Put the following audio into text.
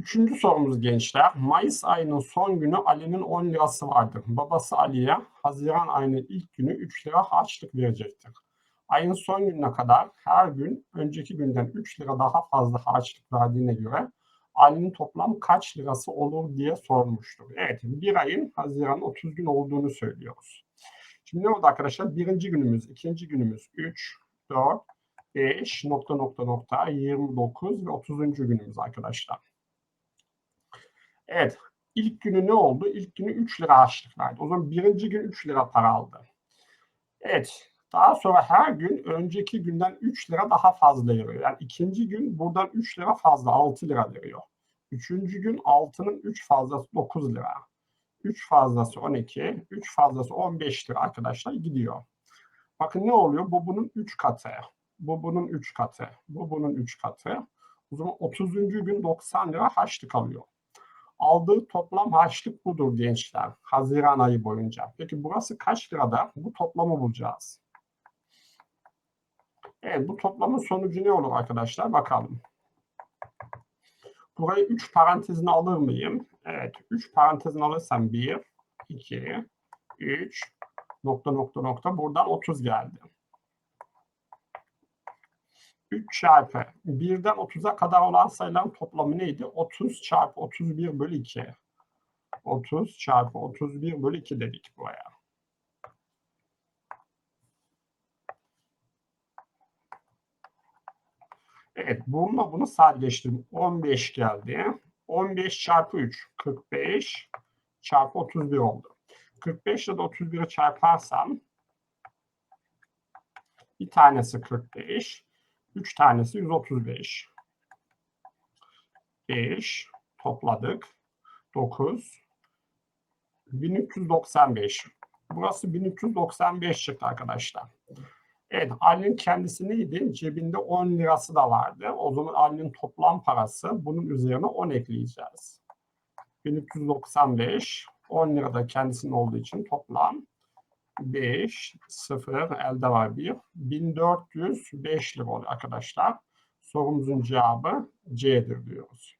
Üçüncü sorumuz gençler. Mayıs ayının son günü Ali'nin 10 lirası vardır. Babası Ali'ye Haziran ayının ilk günü 3 lira harçlık verecektir. Ayın son gününe kadar her gün önceki günden 3 lira daha fazla harçlık verdiğine göre Ali'nin toplam kaç lirası olur diye sormuştur. Evet bir ayın Haziran 30 gün olduğunu söylüyoruz. Şimdi ne oldu arkadaşlar? Birinci günümüz, ikinci günümüz 3, 4, 5, nokta nokta nokta 29 ve 30. günümüz arkadaşlar. Evet. ilk günü ne oldu? İlk günü 3 lira harçlık verdi. O zaman birinci gün 3 lira para aldı. Evet. Daha sonra her gün önceki günden 3 lira daha fazla veriyor. Yani ikinci gün buradan 3 lira fazla 6 lira veriyor. Üçüncü gün 6'nın 3 fazlası 9 lira. 3 fazlası 12, 3 fazlası 15 lira arkadaşlar gidiyor. Bakın ne oluyor? Bu bunun 3 katı. Bu bunun 3 katı. Bu bunun 3 katı. O zaman 30. gün 90 lira harçlık alıyor. Aldığı toplam harçlık budur gençler. Haziran ayı boyunca. Peki burası kaç lirada? Bu toplamı bulacağız. Evet bu toplamın sonucu ne olur arkadaşlar? Bakalım. Burayı 3 parantezine alır mıyım? Evet. 3 parantezine alırsam 1, 2, 3, nokta nokta nokta. Buradan 30 geldi. 3 çarpı 1'den 30'a kadar olan sayıların toplamı neydi? 30 çarpı 31 bölü 2. 30 çarpı 31 bölü 2 dedik buraya. Evet, bununla bunu sadeleştirdim. 15 geldi. 15 çarpı 3, 45 çarpı 31 oldu. 45 ile de 31'i çarparsam bir tanesi 45, 3 tanesi 135. 5 topladık. 9 1395. Burası 1395 çıktı arkadaşlar. Evet, Ali'nin kendisi neydi? Cebinde 10 lirası da vardı. O zaman Ali'nin toplam parası bunun üzerine 10 ekleyeceğiz. 1395, 10 lira da kendisinin olduğu için toplam 5, 0, elde var 1. 1405 lira oluyor arkadaşlar. Sorumuzun cevabı C'dir diyoruz.